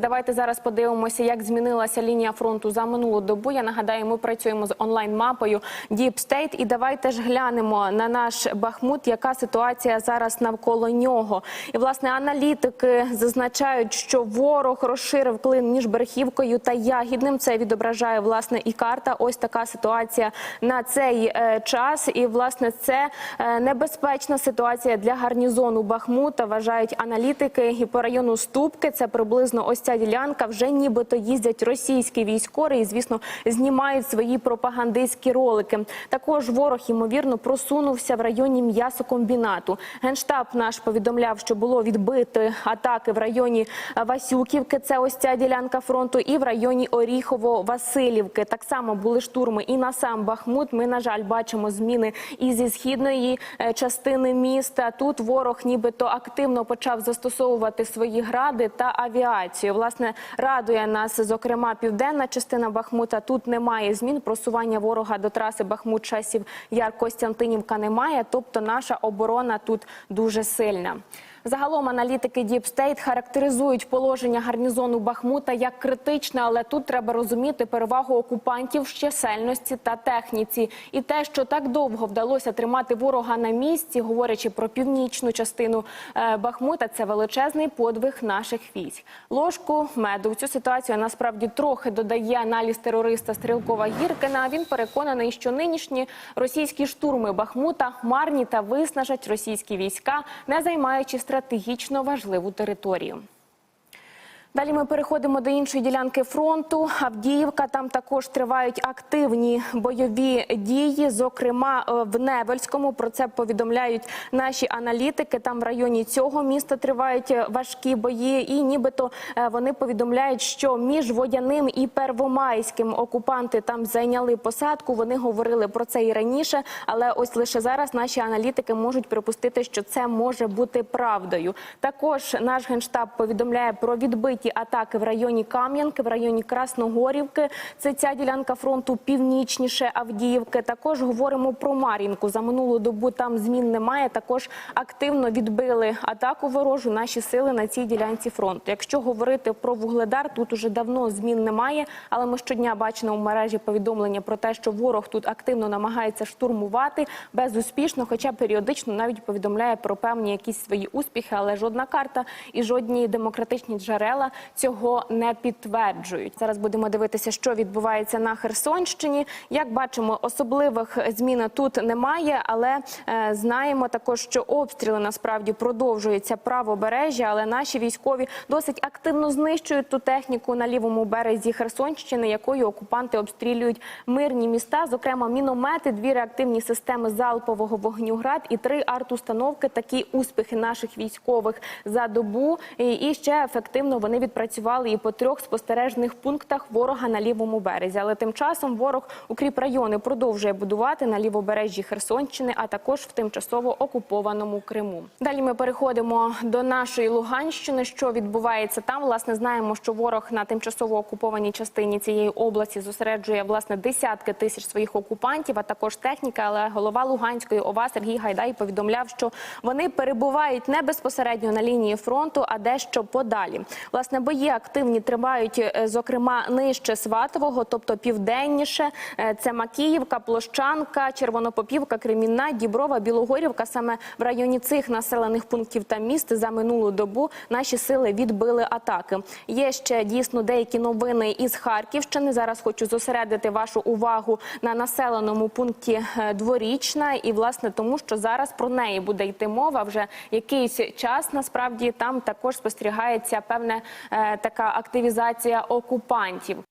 Давайте зараз подивимося, як змінилася лінія фронту за минулу добу. Я нагадаю, ми працюємо з онлайн-мапою Deep State. І давайте ж глянемо на наш Бахмут, яка ситуація зараз навколо нього. І власне аналітики зазначають, що ворог розширив клин між Берхівкою та Ягідним. Це відображає власне і карта. Ось така ситуація на цей е, час. І власне це е, небезпечна ситуація для гарнізону Бахмута. Вважають аналітики. І по району Ступки це приблизно ось ця ділянка. Вже нібито їздять російські військові і, звісно, знімають свої пропагандистські ролики. Також ворог ймовірно просунувся в районі м'ясокомбінату. Генштаб наш повідомляв, що було відбити атаки в районі Васюківки. Це ось ця ділянка фронту, і в районі Оріхово-Василівки. Так само були штурми і на сам Бахмут. Ми, на жаль, бачимо зміни і зі східної е, частини міста. Тут ворог нібито активно почав застосовувати свої гради та авіацію. Власне, радує нас, зокрема, південна частина Бахмута. Тут немає змін. Просування ворога до траси Бахмут часів Яр Костянтинівка немає. Тобто наша оборона тут дуже сильна. Загалом аналітики Deep State характеризують положення гарнізону Бахмута як критичне, але тут треба розуміти перевагу окупантів в чисельності та техніці. І те, що так довго вдалося тримати ворога на місці, говорячи про північну частину е, Бахмута, це величезний подвиг наших військ. Ложку меду в цю ситуацію насправді трохи додає аналіз терориста Стрілкова Гіркина. Він переконаний, що нинішні російські штурми Бахмута марні та виснажать російські війська, не займаючи стратегічно важливу територію. Далі ми переходимо до іншої ділянки фронту. Авдіївка там також тривають активні бойові дії. Зокрема, е, в Невельському про це повідомляють наші аналітики. Там в районі цього міста тривають е, важкі бої, і нібито е, вони повідомляють, що між водяним і первомайським окупанти там зайняли посадку. Вони говорили про це і раніше, але ось лише зараз наші аналітики можуть припустити, що це може бути правдою. Також наш генштаб повідомляє про відбиті атаки в районі Кам'янки, в районі Красногорівки. Це ця ділянка фронту північніше Авдіївки. Також говоримо про Мар'їнку. За минулу добу там змін немає. Також активно відбили атаку ворожу наші сили на цій ділянці фронту. Якщо говорити про вугледар, тут уже давно змін немає. Але ми щодня бачимо в мережі повідомлення про те, що ворог тут активно намагається штурмувати безуспішно, хоча періодично навіть повідомляє про певні якісь свої успіхи, але жодна карта і жодні демократичні джерела цього не підтверджують. Зараз будемо дивитися, що відбувається на Херсонщині. Як бачимо, особливих змін тут немає, але е, знаємо також, що обстріли насправді продовжуються правобережжя, але наші військові досить активно знищують ту техніку на лівому березі Херсонщини, якою окупанти обстрілюють мирні міста, зокрема міномети, дві реактивні системи залпового вогню град і три арт-установки. Такі успіхи наших військових за добу. І, ще ефективно вони відпрацювали і по трьох спостережних пунктах ворога на лівому березі. Але тим часом ворог укріп райони продовжує будувати на лівобережжі Херсонщини, а також в тимчасово окупованому Криму. Далі ми переходимо до нашої Луганщини. Що відбувається там? Власне, знаємо, що ворог на тимчасово окупованій частині цієї області зосереджує власне десятки тисяч своїх окупантів, а також техніка. Але голова Луганської ОВА Сергій Гайдай повідомляв, що вони перебувають не безпосередньо на лінії фронту, а дещо подалі. Власне, бої активні тривають, е, зокрема, нижче Сватового, тобто південніше. Е, Це Макіївка, Площанка, Червонопопівка, Кремінна, Діброва, Білогорівка. Саме в районі цих населених пунктів та міст за минулу добу наші сили відбили атаки. Є ще дійсно деякі новини із Харківщини. Зараз хочу зосередити вашу увагу на населеному пункті е, Дворічна, і власне тому, що зараз про неї буде йти мова. Вже якийсь час насправді там також спостерігається певне така активізація окупантів.